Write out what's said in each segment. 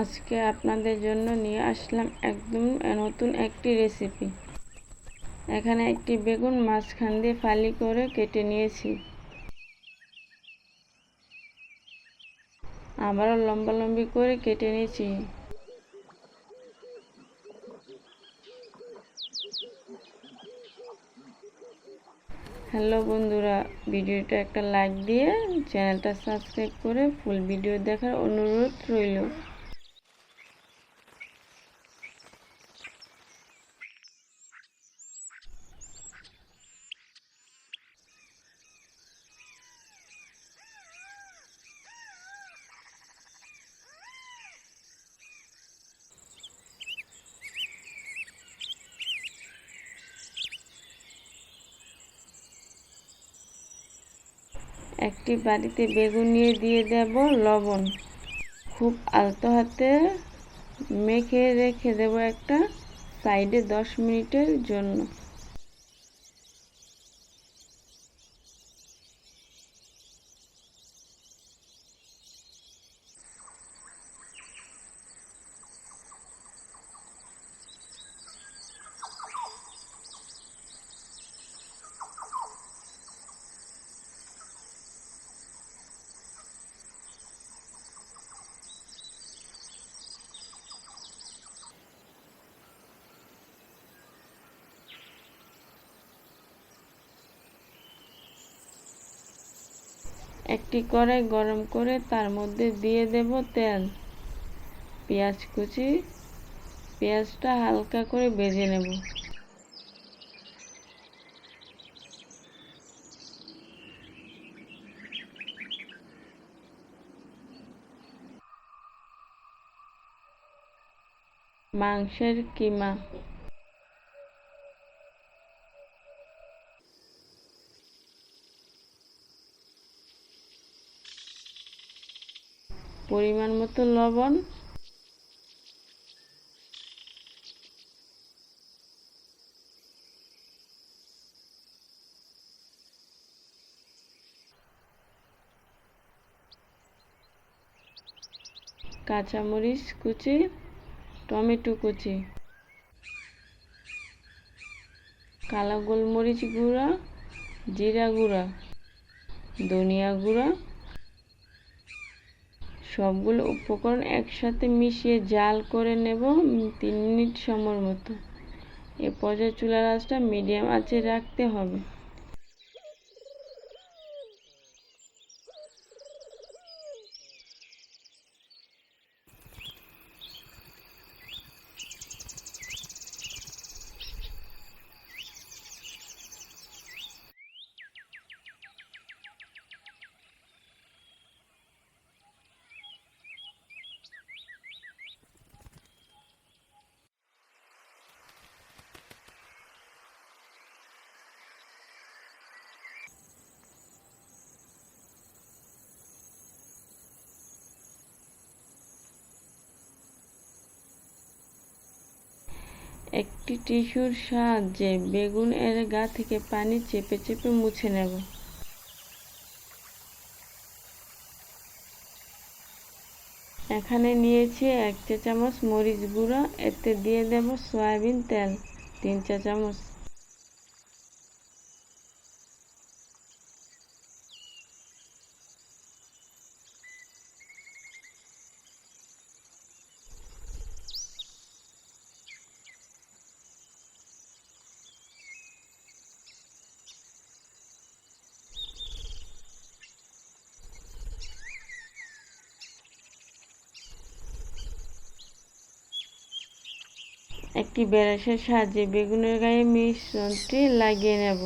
আজকে আপনাদের জন্য নিয়ে আসলাম একদম নতুন একটি রেসিপি এখানে একটি বেগুন মাঝখান দিয়ে ফালি করে কেটে নিয়েছি। আবারও লম্বা লম্বি করে কেটে নিয়েছি। হ্যালো বন্ধুরা, ভিডিওটা একটা লাইক দিয়ে চ্যানেলটা সাবস্ক্রাইব করে ফুল ভিডিও দেখার অনুরোধ রইল। একটি বাড়িতে বেগুন নিয়ে দিয়ে দেব লবণ। খুব আলতো হাতে মেখে রেখে দেব একটা সাইডে দশ মিনিটের জন্য। একটি কড়াই গরম করে তার মধ্যে দিয়ে দেব তেল। পেঁয়াজ কুচি। পেঁয়াজটা হালকা করে ভেজে নেব। মাংসের কিমা। পরিমাণ মতো লবণ। কাঁচামরিচ কুচি টমেটো কুচি কালো গোলমরিচ গুঁড়া জিরা গুঁড়া ধনিয়া গুঁড়া সবগুলো উপকরণ একসাথে মিশিয়ে জাল করে নেব তিন মিনিট সময় মতো। এ পর্যায়ে চুলার আঁচটা মিডিয়াম আঁচে রাখতে হবে। একটি টিস্যুর সাহায্যে বেগুন এর গা থেকে পানি চেপে চেপে মুছে নেব। এখানে নিয়েছি এক চা চামচ মরিচ গুঁড়ো, এতে দিয়ে দেব সয়াবিন তেল, তিন চা চামচ একটি ব্রাশের সাহায্যে বেগুনের গায়ে মিশ্রণটি লাগিয়ে নেব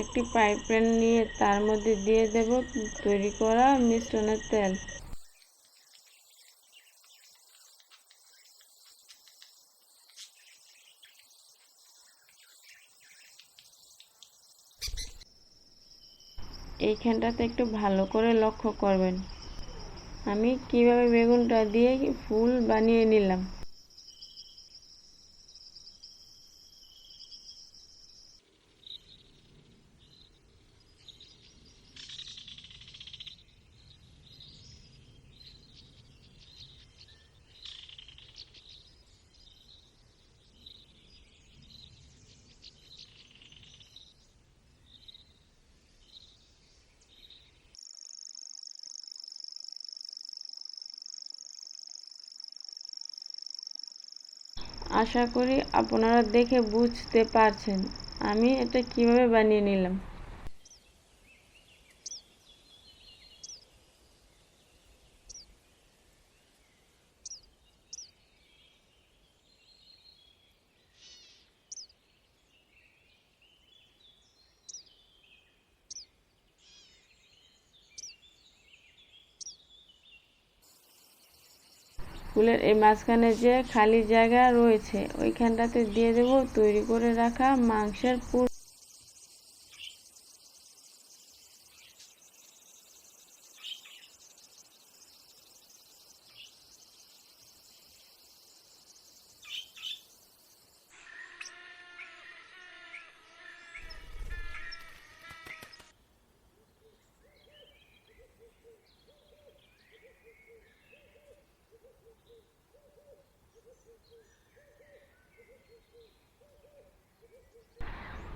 একটি ফ্রাই প্যান নিয়ে তার মধ্যে দিয়ে দেব তৈরি করা মিশ্রণের তেল। এইখানটাতে একটু ভালো করে লক্ষ্য করবেন। আমি কীভাবে বেগুনটা দিয়ে ফুল বানিয়ে নিলাম। আশা করি আপনারা দেখে বুঝতে পারছেন। আমি এটা কীভাবে বানিয়ে নিলাম? ফুলের এই মাঝখানে যে খালি জায়গা রয়েছে, ওইখানটাতে দিয়ে দেবো, তৈরি করে রাখা মাংসের পুর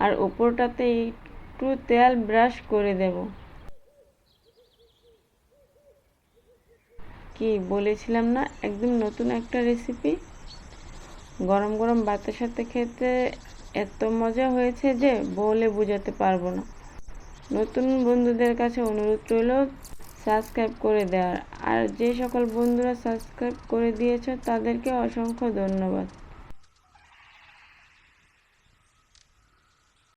আর উপরটাতে একটু তেল ব্রাশ করে দেব। কি বলেছিলাম না? একদম নতুন একটা রেসিপি গরম গরম ভাতের সাথে খেতে এত মজা হয়েছে যে বলে বোঝাতে পারব না। নতুন বন্ধুদের কাছে অনুরোধ রইল সাবস্ক্রাইব করে দেওয়ার। আর যে সকল বন্ধুরা সাবস্ক্রাইব করে দিয়েছ তাদেরকে অসংখ্য ধন্যবাদ।